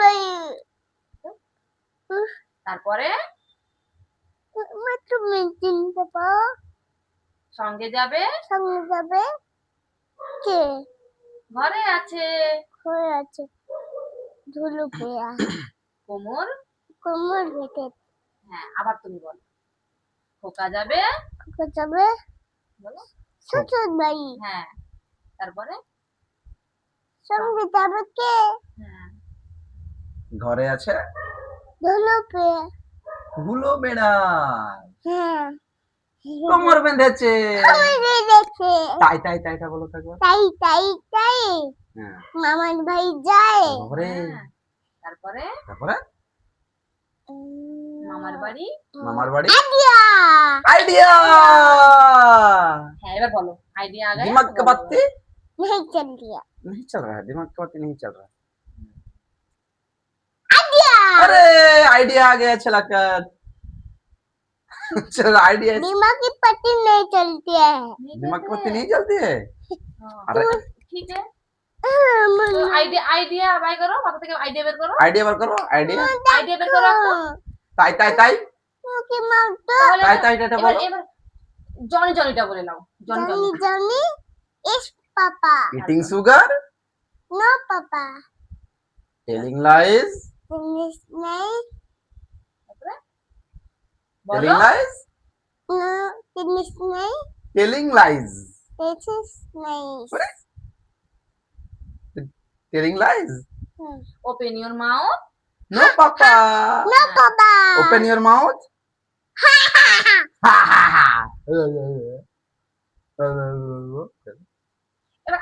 বাড়ি তারপরে মাত্র মেশিন পাও সঙ্গে যাবে সঙ্গে যাবে কে ঘরে আছে হয়ে আছে ধুলো পেয়া কোমর কোমর বেঁধে হ্যাঁ আবার তুমি বলো খোকা যাবে খোকা যাবে বলো শ্বশুর বাড়ি হ্যাঁ তারপরে সংগীত আমাকে আচ্ছা। হ্যাঁ। ঘরে আছে? ধুলো পে। ধুলো বেড়ায় হ্যাঁ। কোমর বেঁধেছে। তাই তাই তাইটা বলো থাকো তাই তাই তাই। হ্যাঁ। মামার ভাই যায়। ওরে হ্যাঁ। তারপরে? তারপরে? মামার বাড়ি? মামার বাড়ি? আইডিয়া। আইডিয়া! হ্যাঁ এবার বলো। আইডিয়া আগে দিমাগ কে বাততে नहीं चल रहा नहीं चल रहा है दिमाग का नहीं चल रहा अरे आइडिया आ गया छलाकर चल आइडिया नीमा की पत्ती नहीं चलती है नीमा की पत्ती नहीं चलती है अरे ठीक है आइडिया आइडिया बाय करो माथा থেকে আইডিয়া বের করো আইডিয়া বের করো আইডিয়া আইডিয়া বের করো তাই তাই তাই ওকে মাউ তো তাই তাই এটা বলো জনি জনিটা বলে নাও Johnny Johnny Johnny papá Eating sugar? No, Papa. Telling lies? Telling lies. Telling lies? No, telling lies. Telling lies. Telling lies. Open your mouth. No, Papa. No, papá Open your mouth. Ha ha ha. Ha ha ha.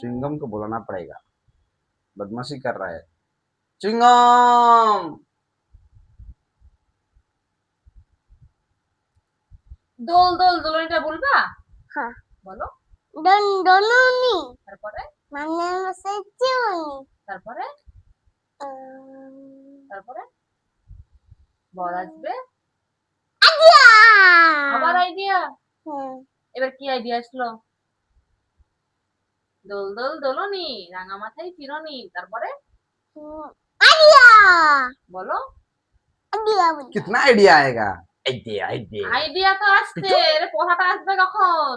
Chewing gum को बुलाना पड़ेगा बदमाशी कर रहा है चिंगम দোল দোল দোলনিটা বলবা हाँ বলো don dono ni তারপরে mana masa cium তারপরে তারপরে বল আসবে Adia আবার আইডিয়া Hmm. এবার কি আইডিয়া আসলো দোল দোল দোলনি রাঙা মাথায় ফিরনি তারপরে আইডিয়া। বলো। কিতনা আইডিয়া আয়েগা? Idea idea. আইডিয়া তো আসছে পড়াটা আসবে কখন?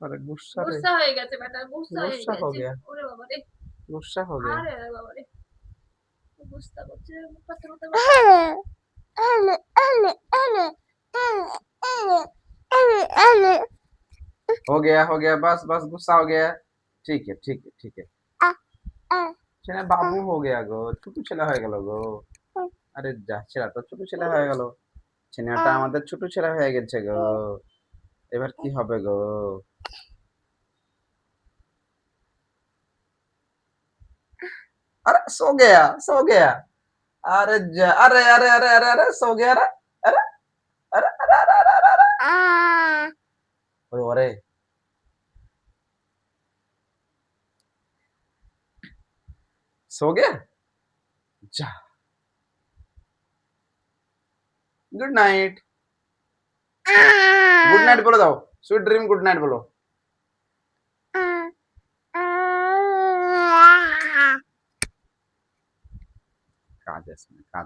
আরে গুসা হয়ে গেছে বেটা গুসা হয়ে গেছে। ওরে বাবা রে। গুসা হবে। আরে বাবা রে। গুসা করছে हो गया हो गया बस बस गुस्सा हो गया ठीक है ठीक है ठीक है আ। ছেলে বাবু हो गया গো ছোট ছেলে হয়ে গেল গো হুম। আরে যা ছেলে তো ছোট ছেলে হয়ে গেল ছেলেটা আমাদের ছোট ছেলে হয়ে গেছে গো এবার কি হবে গো अरे सो गया सो गया अरे जा अरे अरे अरे अरे अरे सो गया अरे अरे अरे ओए अरे सो गया? जा। गुड नाइट गुड नाइट बोलो दाओ स्वीट ड्रीम गुड नाइट बोलो। ah